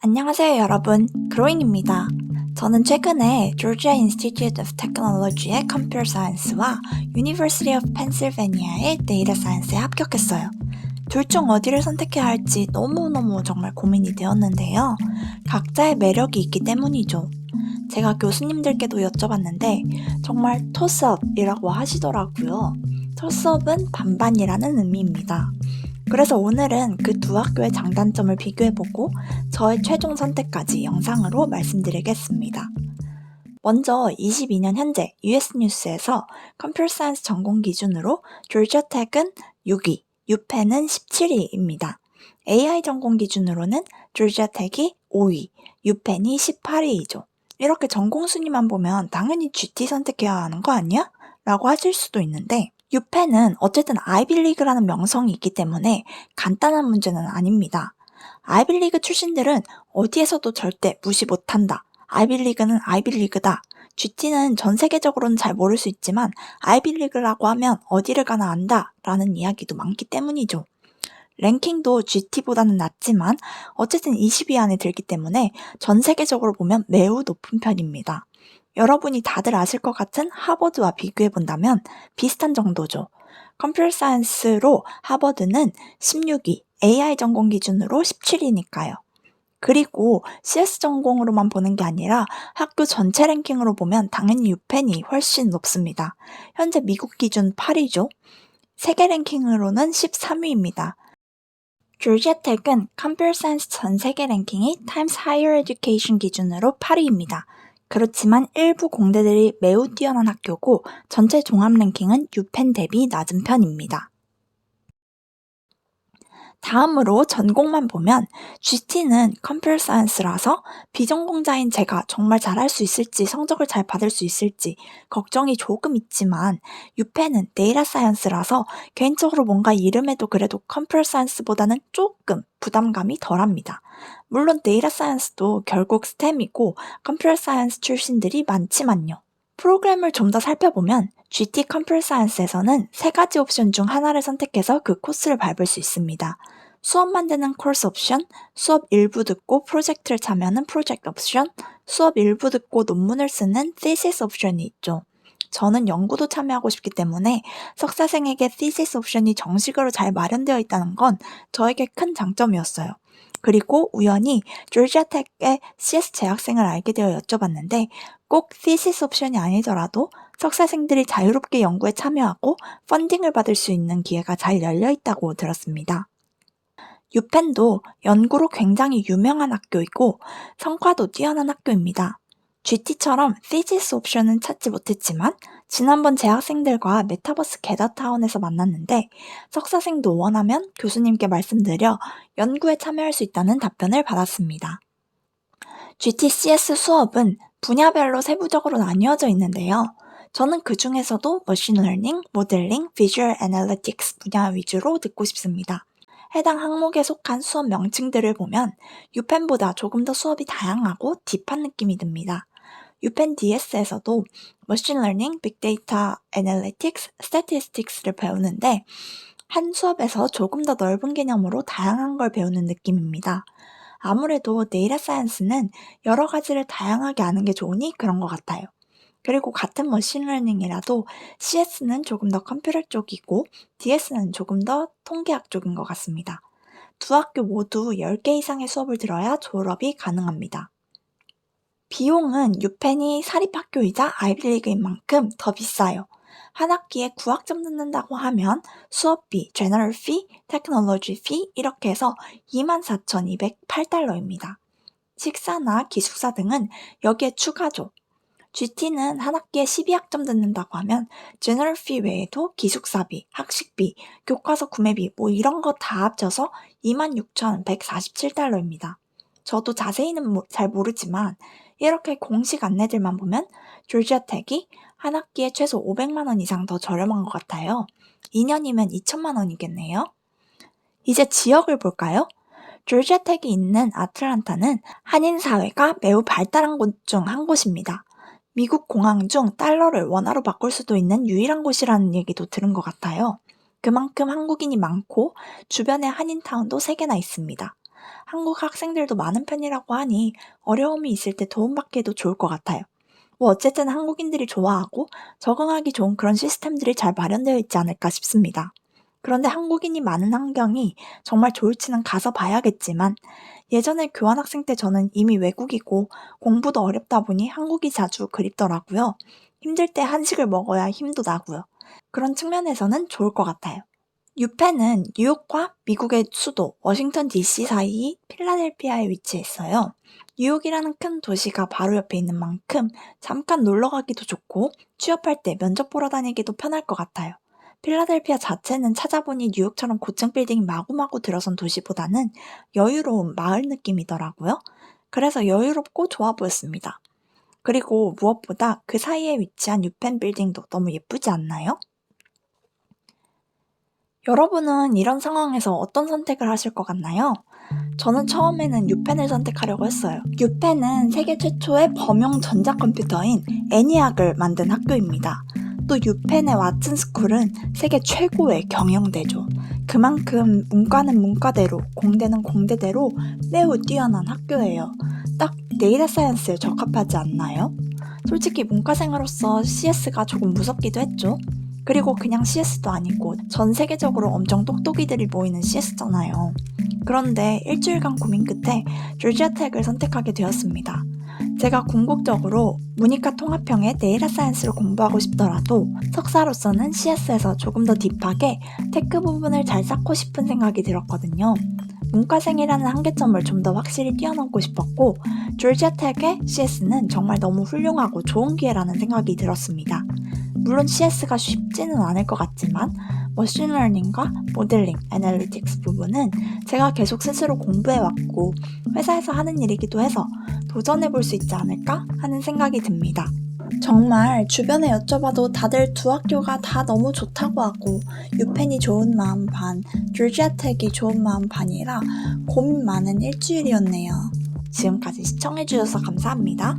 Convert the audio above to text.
안녕하세요, 여러분. 그로잉입니다. 저는 최근에 Georgia Institute of Technology의 Computer Science와 University of Pennsylvania의 Data Science에 합격했어요. 둘 중 어디를 선택해야 할지 너무너무 정말 고민이 되었는데요. 각자의 매력이 있기 때문이죠. 제가 교수님들께도 여쭤봤는데 정말 토스업이라고 하시더라고요. 토스업은 반반이라는 의미입니다. 그래서 오늘은 그 두 학교의 장단점을 비교해보고 저의 최종 선택까지 영상으로 말씀드리겠습니다. 먼저 22년 현재 US 뉴스에서 컴퓨터 사이언스 전공 기준으로 조지아 텍은 6위, 유펜은 17위입니다. AI 전공 기준으로는 조지아 텍이 5위, 유펜이 18위이죠. 이렇게 전공 순위만 보면 당연히 GT 선택해야 하는 거 아니야? 라고 하실 수도 있는데 유펜은 어쨌든 아이빌리그라는 명성이 있기 때문에 간단한 문제는 아닙니다. 아이빌리그 출신들은 어디에서도 절대 무시 못한다. 아이빌리그는 아이빌리그다. GT는 전 세계적으로는 잘 모를 수 있지만 아이빌리그라고 하면 어디를 가나 안다 라는 이야기도 많기 때문이죠. 랭킹도 GT보다는 낮지만 어쨌든 20위 안에 들기 때문에 전 세계적으로 보면 매우 높은 편입니다. 여러분이 다들 아실 것 같은 하버드와 비교해 본다면 비슷한 정도죠. 컴퓨터 사이언스로 하버드는 16위, AI 전공 기준으로 17위니까요. 그리고 CS 전공으로만 보는 게 아니라 학교 전체 랭킹으로 보면 당연히 유펜이 훨씬 높습니다. 현재 미국 기준 8위죠. 세계 랭킹으로는 13위입니다. 조지아텍은 컴퓨터 사이언스 전 세계 랭킹이 타임스 하이어 에듀케이션 기준으로 8위입니다. 그렇지만 일부 공대들이 매우 뛰어난 학교고 전체 종합 랭킹은 유펜 대비 낮은 편입니다. 다음으로 전공만 보면 GT는 컴퓨터 사이언스라서 비전공자인 제가 정말 잘할 수 있을지 성적을 잘 받을 수 있을지 걱정이 조금 있지만 유펜은 데이터 사이언스라서 개인적으로 뭔가 이름에도 그래도 컴퓨터 사이언스보다는 조금 부담감이 덜합니다. 물론 데이터 사이언스도 결국 스템이고 컴퓨터 사이언스 출신들이 많지만요. 프로그램을 좀 더 살펴보면 GT 컴퓨터 사이언스에서는 세 가지 옵션 중 하나를 선택해서 그 코스를 밟을 수 있습니다. 수업 만드는 코스 옵션, 수업 일부 듣고 프로젝트를 참여하는 프로젝트 옵션, 수업 일부 듣고 논문을 쓰는 thesis 옵션이 있죠. 저는 연구도 참여하고 싶기 때문에 석사생에게 thesis 옵션이 정식으로 잘 마련되어 있다는 건 저에게 큰 장점이었어요. 그리고 우연히 조지아텍의 CS 재학생을 알게 되어 여쭤봤는데 꼭 thesis 옵션이 아니더라도 석사생들이 자유롭게 연구에 참여하고 펀딩을 받을 수 있는 기회가 잘 열려 있다고 들었습니다. 유펜도 연구로 굉장히 유명한 학교이고 성과도 뛰어난 학교입니다. GT처럼 thesis 옵션은 찾지 못했지만 지난번 재학생들과 메타버스 게다타운에서 만났는데 석사생도 원하면 교수님께 말씀드려 연구에 참여할 수 있다는 답변을 받았습니다. GTCS 수업은 분야별로 세부적으로 나뉘어져 있는데요. 저는 그 중에서도 머신러닝, 모델링, 비주얼 애널리틱스 분야 위주로 듣고 싶습니다. 해당 항목에 속한 수업 명칭들을 보면 유펜보다 조금 더 수업이 다양하고 딥한 느낌이 듭니다. 유펜 DS에서도 머신러닝, 빅데이터 애널리틱스, 스태티스틱스를 배우는데 한 수업에서 조금 더 넓은 개념으로 다양한 걸 배우는 느낌입니다. 아무래도 데이터 사이언스는 여러 가지를 다양하게 아는 게 좋으니 그런 것 같아요. 그리고 같은 머신러닝이라도 CS는 조금 더 컴퓨터 쪽이고 DS는 조금 더 통계학 쪽인 것 같습니다. 두 학교 모두 10개 이상의 수업을 들어야 졸업이 가능합니다. 비용은 유펜이 사립학교이자 아이빌리그인 만큼 더 비싸요. 한 학기에 9학점 듣는다고 하면 수업비, 제너럴 피, 테크놀로지 피 이렇게 해서 24,208달러입니다. 식사나 기숙사 등은 여기에 추가죠. GT는 한 학기에 12학점 듣는다고 하면 제너럴 피 외에도 기숙사비, 학식비, 교과서 구매비 뭐 이런 거 다 합쳐서 26,147달러입니다. 저도 자세히는 잘 모르지만 이렇게 공식 안내들만 보면 졸지아텍이 한 학기에 최소 500만 원 이상 더 저렴한 것 같아요. 2년이면 2천만 원이겠네요. 이제 지역을 볼까요? 졸지아텍이 있는 아틀란타는 한인 사회가 매우 발달한 곳 중 한 곳입니다. 미국 공항 중 달러를 원화로 바꿀 수도 있는 유일한 곳이라는 얘기도 들은 것 같아요. 그만큼 한국인이 많고 주변에 한인타운도 3개나 있습니다. 한국 학생들도 많은 편이라고 하니 어려움이 있을 때 도움받기도 좋을 것 같아요. 뭐 어쨌든 한국인들이 좋아하고 적응하기 좋은 그런 시스템들이 잘 마련되어 있지 않을까 싶습니다. 그런데 한국인이 많은 환경이 정말 좋을지는 가서 봐야겠지만 예전에 교환학생 때 저는 이미 외국이고 공부도 어렵다 보니 한국이 자주 그립더라고요. 힘들 때 한식을 먹어야 힘도 나고요. 그런 측면에서는 좋을 것 같아요. 유펜은 뉴욕과 미국의 수도 워싱턴 DC 사이 필라델피아에 위치해 있어요. 뉴욕이라는 큰 도시가 바로 옆에 있는 만큼 잠깐 놀러 가기도 좋고 취업할 때 면접 보러 다니기도 편할 것 같아요. 필라델피아 자체는 찾아보니 뉴욕처럼 고층 빌딩이 마구마구 들어선 도시보다는 여유로운 마을 느낌이더라고요. 그래서 여유롭고 좋아 보였습니다. 그리고 무엇보다 그 사이에 위치한 유펜 빌딩도 너무 예쁘지 않나요? 여러분은 이런 상황에서 어떤 선택을 하실 것 같나요? 저는 처음에는 유펜을 선택하려고 했어요. 유펜은 세계 최초의 범용 전자 컴퓨터인 애니악을 만든 학교입니다. 또 유펜의 왓슨스쿨은 세계 최고의 경영대죠. 그만큼 문과는 문과대로, 공대는 공대대로 매우 뛰어난 학교예요. 딱 데이터 사이언스에 적합하지 않나요? 솔직히 문과생으로서 CS가 조금 무섭기도 했죠. 그리고 그냥 CS도 아니고 전 세계적으로 엄청 똑똑이들이 모이는 CS잖아요. 그런데 일주일간 고민 끝에 졸지아텍을 선택하게 되었습니다. 제가 궁극적으로 문이과 통합형의 데이터 사이언스를 공부하고 싶더라도 석사로서는 CS에서 조금 더 딥하게 테크 부분을 잘 쌓고 싶은 생각이 들었거든요. 문과생이라는 한계점을 좀 더 확실히 뛰어넘고 싶었고 졸지아 텍의 CS는 정말 너무 훌륭하고 좋은 기회라는 생각이 들었습니다. 물론 CS가 쉽지는 않을 것 같지만 머신러닝과 모델링, 애널리틱스 부분은 제가 계속 스스로 공부해왔고 회사에서 하는 일이기도 해서 도전해볼 수 있지 않을까 하는 생각이 듭니다. 정말 주변에 여쭤봐도 다들 두 학교가 다 너무 좋다고 하고 유펜이 좋은 마음 반, 졸지아텍이 좋은 마음 반이라 고민 많은 일주일이었네요. 지금까지 시청해주셔서 감사합니다.